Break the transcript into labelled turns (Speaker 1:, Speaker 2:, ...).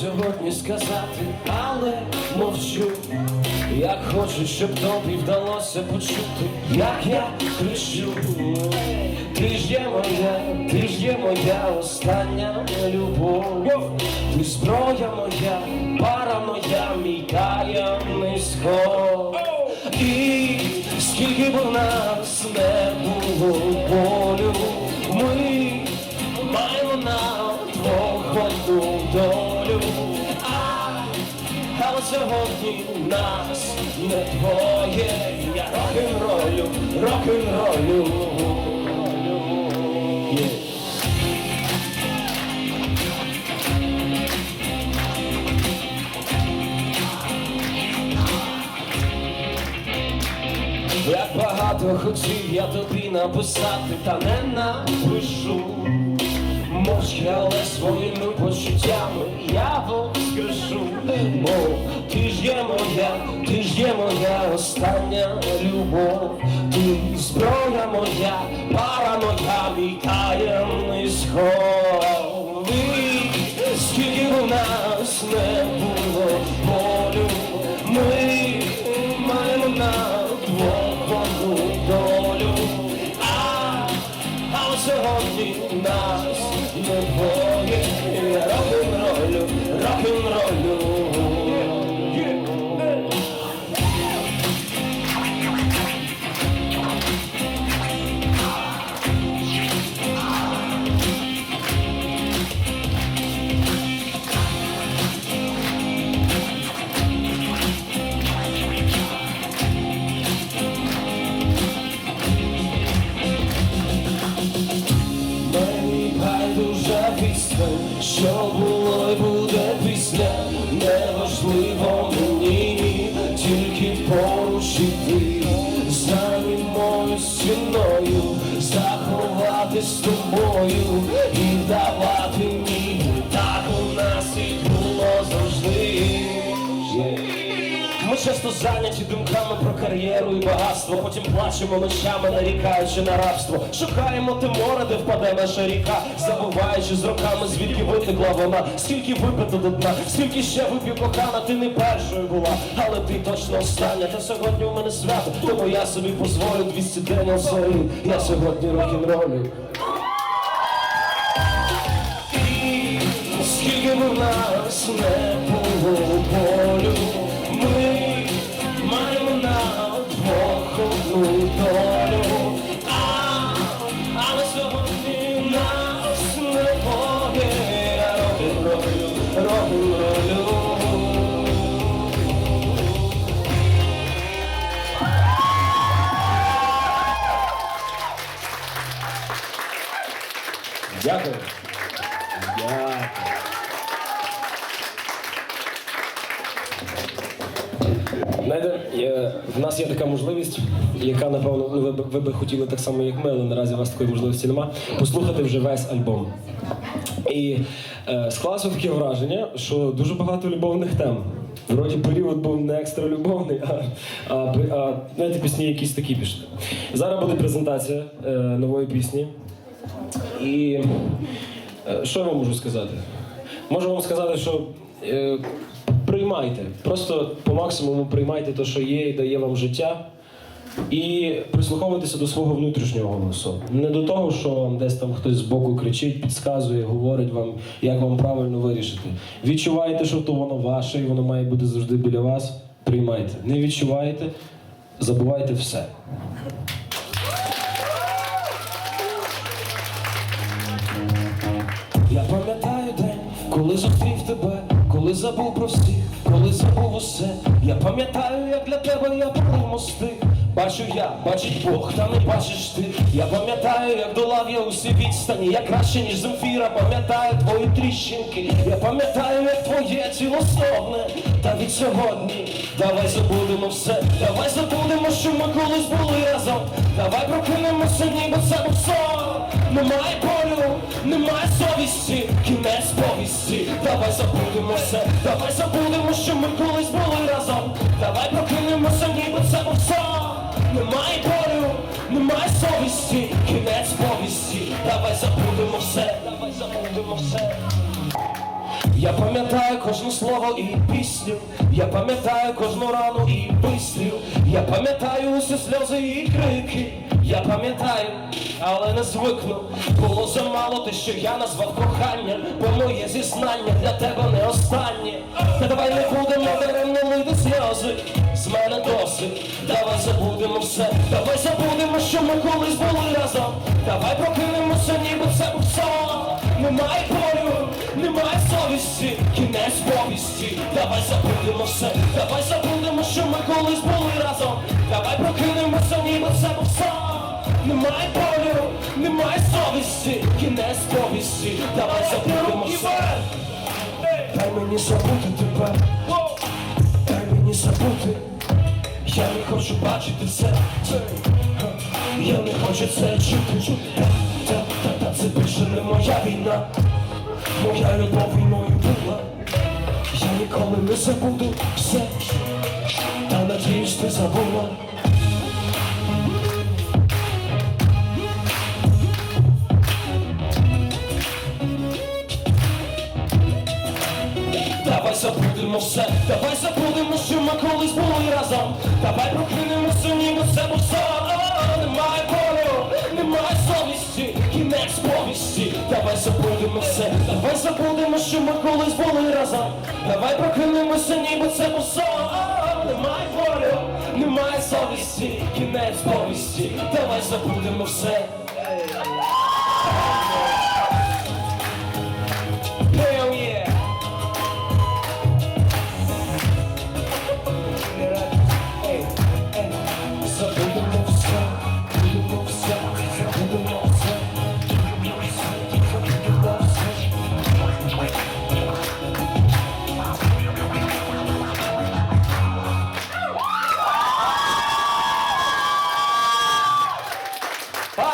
Speaker 1: сьогодні сказати, але мовчу. Як хочу, щоб тобі вдалося почути, як я кричу. Ти ж є моя, ти ж є моя остання любов. Ти зброя моя, пара моя, мій таємний сход. І скільки б у нас не було болю, ми маємо на двох одну сьогодні нас не двоє, я рок-н-ролю, рок-н-ролю. Як багато хотів я тобі написати, та не напишу. Мовчки, але своїми почуттями. Я вам скажу, мов ти ж є моя, ти ж є моя остання любов, ти зброя неважливо мені, тільки поруч іти, мою стіною, заховати з тобою часто зайняті думками про кар'єру і багатство, потім плачемо ночами, нарікаючи на рабство. Шукаємо те море, де впаде наша ріка, забуваючи з роками, звідки витекла вона, скільки випито до дна, скільки ще вип'ю кохана, ти не першою була, але ти точно остання. Та сьогодні у мене свято, тому я собі позволю 200 день солі. Я сьогодні рок-н-ролю. Скільки Дякую. Дякую. Знаєте, в нас є така можливість, яка, напевно, ну, ви, б- ви би хотіли так само, як ми, але наразі у вас такої можливості нема, послухати вже весь альбом. І е, склалося таке враження, що дуже багато любовних тем. Вроді період був не екстра любовний, а, а, а знаєте, пісні якісь такі пішли. Зараз буде презентація е, нової пісні. І е, що я вам можу сказати? Можу вам сказати, що е, приймайте. Просто по максимуму приймайте те, що є, і дає вам життя. І прислуховуйтеся до свого внутрішнього голосу. Не до того, що вам десь там хтось збоку кричить, підказує, говорить вам, як вам правильно вирішити. Відчуваєте, що то воно ваше, і воно має бути завжди біля вас. Приймайте. Не відчуваєте, забувайте все. Зустрів тебе, коли забув про всіх, коли забув усе. Я пам'ятаю, як для тебе я був мости. Бачу я, бачить Бог, та не бачиш ти. Я пам'ятаю, як долав я усі відстані. Я краще, ніж Земфіра, пам'ятаю твої тріщинки. Я пам'ятаю, як твоє тіло стогне. Та від сьогодні давай забудемо все. Давай забудемо, що ми колись були разом. Давай прокинемося, ніби це був сон. Немає болю, немає совісті. Давай забудемо все, давай забудемо, що ми колись були разом. Давай прокинемося, ніби це був сон. Немає болю, немає совісті, кінець повісті. Давай забудемо все, давай забудемо все. Я пам'ятаю кожне слово і пісню, я пам'ятаю кожну рану і вистріл, я пам'ятаю усі сльози і крики, я пам'ятаю, але не звикну. Було замало те, що я назвав кохання, бо моє зізнання для тебе не останнє. Та давай не будемо даремно лити сльози. З мене досить, давай забудемо все, давай забудемо, що ми колись були разом. Давай прокинемося, ніби це сон. Немає болю, немає совісті, кінець повісті. Давай забудемо все, давай забудемо, що ми колись були разом. Немає болю, немає совісті, кінець повісті. Давай забудемо все. Дай мені забути тебе, дай мені забути. Я не хочу бачити це. Я не хочу це чути. Та, та, та, це більше не моя війна. Моя любов війною була. Я ніколи не забуду все. Та надіюсь, ти забула. Давай забудемо все, давай забудемо, що ми колись були разом. Давай прокинемося, ніби це був сон. Немає болю, немає совісті, кінець повісті. Давай забудемо все, давай забудемо, що ми колись були разом. Давай прокинемося, ніби це був. Немає болю, немає совісті, кінець повісті. Давай забудемо все.